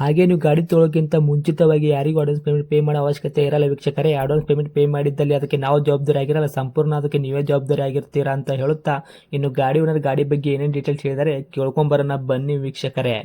ಹಾಗೆ ನೀವು ಗಾಡಿ ತೊಳೋಕ್ಕಿಂತ ಮುಂಚಿತವಾಗಿ ಯಾರಿಗೂ ಅಡ್ವಾನ್ಸ್ ಪೇಮೆಂಟ್ ಪೇ ಮಾಡೋ ಅವಶ್ಯಕತೆ ಇರಲ್ಲ ವೀಕ್ಷಕರೇ. ಅಡ್ವಾನ್ಸ್ ಪೇಮೆಂಟ್ ಪೇ ಮಾಡಿದ್ದಲ್ಲಿ ಅದಕ್ಕೆ ನಾವು ಜವಾಬ್ದಾರಿ ಆಗಿರಲ್ಲ. ಸಂಪೂರ್ಣ ಅದಕ್ಕೆ ನೀವೇ ಜವಾಬ್ದಾರಿ ಆಗಿರ್ತೀರಾ ಅಂತ ಹೇಳುತ್ತಾ ಇನ್ನು ಗಾಡಿ ಓನರ್ ಗಾಡಿ ಬಗ್ಗೆ ಏನೇನು ಡೀಟೇಲ್ಸ್ ಹೇಳಿದರೆ ಕೇಳ್ಕೊಂಬರೋಣ. ಬನ್ನಿ ವೀಕ್ಷಕರೇ.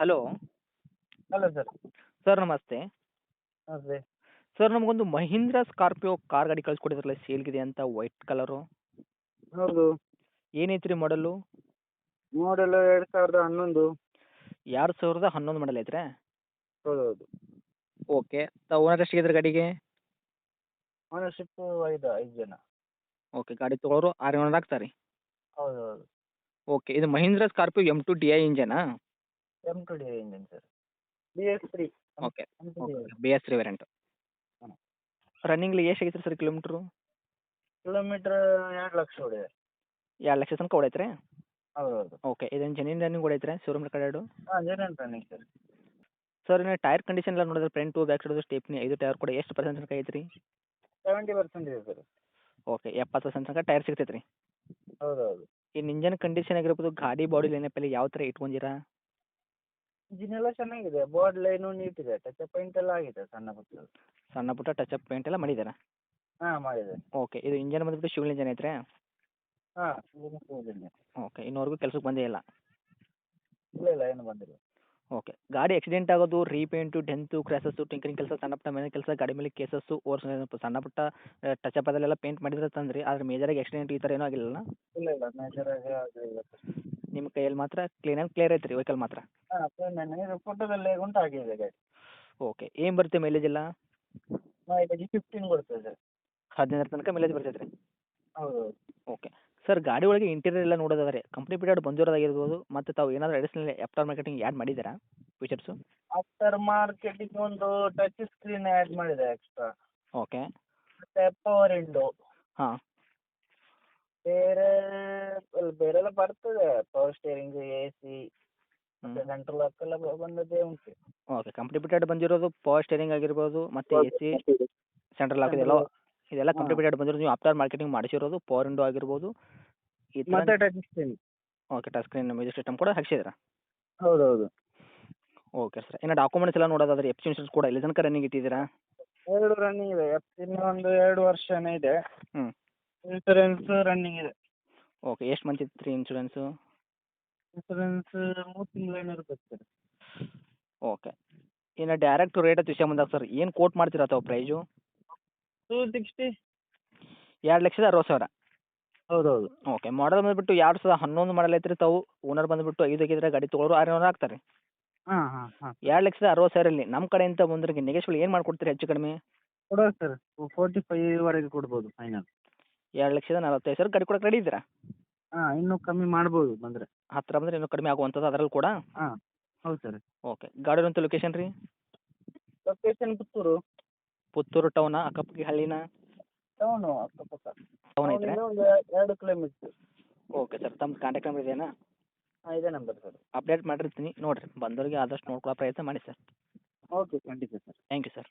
ಹಲೋ ಹಲೋ ಸರ್ ಸರ್ ನಮಸ್ತೆ. ನಮಸ್ತೆ. ಸರ್ ನಮಗೊಂದು ಮಹೀಂದ್ರ ಸ್ಕಾರ್ಪಿಯೋ ಕಾರ್ ಗಾಡಿ ಕಳಿಸ್ಕೊಟ್ಟಿದ್ರಲ್ಲ ಸೇಲ್ಗಿದೆ ಅಂತ ವೈಟ್ ಕಲರು ಹೌದು. ಏನೈತ್ರಿ ರೀ ಮಾಡಲು ಮಾಡೆಲ್ ಎರಡು ಸಾವಿರದ ಹನ್ನೊಂದು. ಎರಡು ಸಾವಿರದ ಹನ್ನೊಂದು ಮಾಡಲ್ ಐತ್ರಿ? ಹೌದು ಹೌದು ಓಕೆ ತಾವು ಓನರ್ ಎಷ್ಟಿದ್ರೆ ಗಾಡಿಗೆ? ಓನರ್ಶಿಪ್ ಐದು ಐದು ಜನ. ಓಕೆ ಗಾಡಿ ತೊಗೊಳೋರು ಆರು ಓನರ್ ಆಗ್ತಾರೆ. ಹೌದು ಹೌದು ಓಕೆ ಇದು Mahindra Scorpio M two D I ಇಂಜನಾ M two D engine sir B S three okay B S three variant hmm. ರನ್ನಿಂಗ್ಲಿ ಎಷ್ಟು ಆಗೈತೆ ಸರ್ ಕಿಲೋಮೀಟ್ರು ಕಿಲೋಮೀಟ್ರ್ ಎರಡು ಲಕ್ಷ ಹೊಡಿದೆ ಎರಡು ಲಕ್ಷ ತನಕ ಹೊಡೈತ್ರಿ ಹೌದು ಹೌದು ಓಕೆ ಇದನ್ನು ಜನಿನ್ ರನ್ನಿಂಗ್ ಹೊಡೈತ್ರಿ ಶೋರೂಮ್ ಕಡೆ ಹಾಂ ಜೆನ್ಯನ್ ರನ್ನಿಂಗ್ ಸರ್ ಸರ್ ನೀವು ಟೈರ್ ಕಂಡೀಷನ್ ಎಲ್ಲ ನೋಡಿದ್ರೆ ಫ್ರಂಟು ಬ್ಯಾಕ್ ಸೈಡ್ ಸ್ಟೇಪ್ನಿ ಐದು ಟೈರ್ ಕೂಡ ಎಷ್ಟು ಪರ್ಸೆಂಟ್ ತನಕ ಐತ್ರಿ? ಸೆವೆಂಟಿ ಪರ್ಸೆಂಟ್ ಇದೆ ಸರ್ ಓಕೆ ಎಪ್ಪತ್ತು ಪರ್ಸೆಂಟ್ ತನಕ ಟೈರ್ ಸಿಗ್ತೈತೆ ರೀ ಹೌದು ಹೌದು ಇನ್ನು ಇಂಜನ್ ಕಂಡೀಷನ್ ಆಗಿರ್ಬೋದು ಗಾಡಿ ಬಾಡಿ ಲೈನ್ ಲೈನಪ್ಪಲ್ಲಿ ಯಾವ ಥರ ಇಟ್ಕೊಂಡಿರಾ? ಇಂಜಿನ್ ಎಲ್ಲ ಚೆನ್ನಾಗಿದೆ. ಬಾಡ್ ಲೈನು ನೀಟ್ ಇದೆ. ಟಚ್ ಪೈಂಟ್ ಎಲ್ಲ ಆಗಿದೆ ಸಣ್ಣ ಪುಟ್ಟ. ಸಣ್ಣ ಪುಟ್ಟ ಟಚ್ ಅಪ್ ಪೇಂಟ್ ಎಲ್ಲ ಮಾಡಿದ್ದೀರಾ? ಹಾಂ ಮಾಡಿದೆ ಓಕೆ ಇದು ಇಂಜನ್ ಬಂದ್ಬಿಟ್ಟು ಶಿವಲ್ ಇಂಜನ್ ಐತ್ರಿ? ಹಾಂ ಇಲ್ಲ ಓಕೆ ಇನ್ನೂವರೆಗೂ ಕೆಲಸಕ್ಕೆ ಬಂದೇ ಇಲ್ಲ ಇಲ್ಲ ಏನು ಬಂದಿಲ್ಲ. ಓಕೆ ಗಾಡಿ ಆಕ್ಸಿಡೆಂಟ್ ಆಗೋದು ರೀಪೇಂಟು ಡೆಂತು ಕ್ರ್ಯಾಸಸ್ಸು ಟಿಂಕರಿಂಗ್ ಕೆಲಸ ಸಣ್ಣ ಪುಟ್ಟ ಮನೆ ಕೆಲಸ ಗಾಡಿ ಮೇಲೆ ಕೇಸಸ್ಸು ಓರ್ಸ್ ಸಣ್ಣ ಪುಟ್ಟ ಟಚ್ ಅಪ್ ಅದೆಲ್ಲ ಪೇಂಟ್ ಮಾಡಿದ್ರೆ ತಂದ್ರಿ ಆದ್ರೆ ಮೇಜರಾಗಿ ಆಕ್ಸಿಡೆಂಟ್ ಈ ಥರ ಏನೂ ಆಗಿಲ್ಲ ಇಲ್ಲ ಇಲ್ಲ ಮೇಜರ್ ಆಗಿ ಆಗಲಿಲ್ಲ ನಿಮ್ಮ ಕೈಯಲ್ಲಿ ಮಾತ್ರ ಕ್ಲೀನ್ ಆಗಿ ಕ್ಲಿಯರ್ ಐತ್ರಿ ವೆಹಿಕಲ್ ಮಾತ್ರ? ಹಾಂ ನನಗೆ ಫೋಟೋದಲ್ಲಿ ಉಂಟು ಆಗಿದೆ ಗಾಡಿ. ಓಕೆ ಏನ್ ಬರುತ್ತೆ ಮೈಲೇಜ್ ಎಲ್ಲ? ಮೈಲೇಜ್ ಫಿಫ್ಟೀನ್ ಹದಿನೈದರ ತನಕ ಮೈಲೇಜ್ ಬರ್ತೈತೆ ರೀ ಸರ್ ಗಾಡಿ ಒಳಗೆ ಇಂಟೀರಿಯರ್ ಎಲ್ಲ ನೋಡೋದಾದ್ರೆ ಕಂಪ್ನಿ ಪೀರಿಯಡ್ ಬಂದಿರೋದಾಗಿರ್ಬೋದು ಮತ್ತು ತಾವು ಏನಾದರೂ ಅಡಿಷನಲ್ ಆಫ್ಟರ್ ಮಾರ್ಕೆಟಿಂಗ್ ಆ್ಯಡ್ ಮಾಡಿದ್ದೀರಾ? ಫೀಚರ್ಸ್ ಆಫ್ಟರ್ ಮಾರ್ಕೆಟಿಂಗ್ ಒಂದು ಟಚ್ ಸ್ಕ್ರೀನ್ ಆ್ಯಡ್ ಮಾಡಿದೆ ಎಕ್ಸ್ಟ್ರಾ ಓಕೆ ಮತ್ತೆ ಪವರ್ ವಿಂಡೋ ಹಾಂ. ಬೇರೆ ಬೇರೆ ಬೇರೆಲ್ಲ ಬರ್ತದೆ. ಪವರ್ ಸ್ಟೇರಿಂಗ್ ಎ ಸಿ ಮತ್ತೆ ಸೆಂಟ್ರಲ್ ಲಾಕ್ ಎಲ್ಲ ಬಂದದ್ದೇ ಉಂಟು. ಓಕೆ ಕಂಪ್ನಿ ಪೀರಿಯಡ್ ಬಂದಿರೋದು ಪವರ್ ಸ್ಟೇರಿಂಗ್ ಆಗಿರ್ಬೋದು ಮತ್ತು ಎ ಸಿ ಸೆಂಟ್ರಲ್ ಲಾಕ್ ಇದೆಲ್ಲ ಇದೆಲ್ಲ ಕಂಪ್ನಿ. ಪೀರಿಯಡ್ ಬಂದಿರೋದು ನೀವು ಆಫ್ಟರ್ ಮಾರ್ಕೆಟಿಂಗ್ ಮಾಡಿಸಿರೋದು ಪವರ್ ವಿಂಡೋ ಆಗಿರ್ಬೋದು ಈ ಮತ್ತೆ touch screen okay touch screen music system ಕೂಡ ಹಾಕಿಸಿದರ? ಹೌದು ಹೌದು ಓಕೆ ಸರ್ ಇನ್ನು ಡಾಕ್ಯುಮೆಂಟ್ಸ್ ಎಲ್ಲ ನೋಡೋದಾದ್ರೆ ಎಫ್ ಇನ್ಶೂರೆನ್ಸ್ ಕೂಡ ಇಲ್ಲಿ ತನಕ ರನ್ನಿಂಗ್ ಇಟ್ಟಿದ್ದೀರಾ? ಎರಡು ರನ್ನಿಂಗ್ ಇದೆ. ಇನ್ನು ಒಂದು ಎರಡು ವರ್ಷನೇ ಇದೆ. ಹ್ಮ್. ಇನ್ಸೂರೆನ್ಸ್ ರನ್ನಿಂಗ್ ಇದೆ. ಓಕೆ ಎಷ್ಟು ಮಂತ್ ಇತ್ತು ರೀ ಇನ್ಶೂರೆನ್ಸು ಇನ್ಸೂರೆನ್ಸ್ ಮೂರು ತಿಂಗಳೇನೋ ಸರ್ ಓಕೆ ಇನ್ನು ಡೈರೆಕ್ಟ್ ರೇಟ್ ವಿಷಯ ಬಂದಾಗ ಸರ್ ಏನು ಕೋಟ್ ಮಾಡ್ತೀರಾ ಅಥವಾ ಪ್ರೈಸು ಟೂ ಸಿಕ್ಸ್ಟಿ ಎರಡು ಲಕ್ಷದ ಅರವತ್ತು ಸಾವಿರ. ಹೌದೌದು. ಓಕೆ ಮಾಡಲ್ ಬಂದ್ಬಿಟ್ಟು ಎರಡು ಸಾವಿರದ ಹನ್ನೊಂದು ಮಾಡಲ್ ಐತ್ರಿ ತಾವು. ಓನರ್ ಬಂದ್ಬಿಟ್ಟು ಐದು ಆಗಿದ್ರೆ ಗಾಡಿ ತೊಗೊಳೋರು ಆರು ನೂರು ಆಗ್ತಾರೆ. ಹಾಂ ಹಾಂ ಹಾಂ. ಎರಡು ಲಕ್ಷದ ಅರವತ್ತು ಸಾವಿರಲ್ಲಿ ನಮ್ಮ ಕಡೆಯಿಂದ ಬಂದ್ರೆ ನೆಗೆಶ್ವಲ್ ಏನು ಮಾಡ್ಕೊಡ್ತೀರಿ ಹೆಚ್ಚು ಕಡಿಮೆ? ಕೊಡುವ ಸರ್ ಫೋರ್ಟಿ ಫೈವ್ವರೆಗೆ ಕೊಡ್ಬೋದು ಫೈನಲ್ ಎರಡು ಲಕ್ಷದ ನಲವತ್ತೈದು ಸಾವಿರ ಗಾಡಿ ಕೊಡಕ್ಕೆ ರೆಡಿ ಇದ್ದೀರಾ? ಹಾಂ ಇನ್ನೂ ಕಮ್ಮಿ ಮಾಡ್ಬೋದು ಬಂದರೆ. ಹತ್ತಿರ ಬಂದರೆ ಇನ್ನೂ ಕಡಿಮೆ ಆಗುವಂಥದ್ದು ಅದರಲ್ಲಿ ಕೂಡ? ಹೌದು ಸರ್. ಓಕೆ ಗಾಡಿ ಅಂತ ಲೊಕೇಶನ್ ರೀ? ಲೊಕೇಶನ್ ಪುತ್ತೂರು. ಪುತ್ತೂರು ಟೌನ ಅಕ್ಕಪಕ್ಕ ಹಳ್ಳಿನ? ಟೌನು ಅಕ್ಕಪಕ್ಕ ಟೌನ್ ಐತ್ರಿ ಟೌನಿಂದ ಒಂದು ಎರಡು ಕಿಲೋಮೀಟ್ರ್ ಓಕೆ ಸರ್ ತಮ್ಮ ಕಾಂಟ್ಯಾಕ್ಟ್ ನಂಬರ್ ಇದೆಯಾ ಹಾಂ ಇದೇ ನಂಬರ್ ಸರ್ ಅಪ್ಡೇಟ್ ಮಾಡಿರ್ತೀನಿ ನೋಡಿರಿ ಬಂದವರಿಗೆ ಆದಷ್ಟು ನೋಡ್ಕೊಳ್ಳೋ ಪ್ರಯತ್ನ ಮಾಡಿ ಸರ್ ಓಕೆ ಖಂಡಿತ ಸರ್ ಥ್ಯಾಂಕ್ ಯು ಸರ್.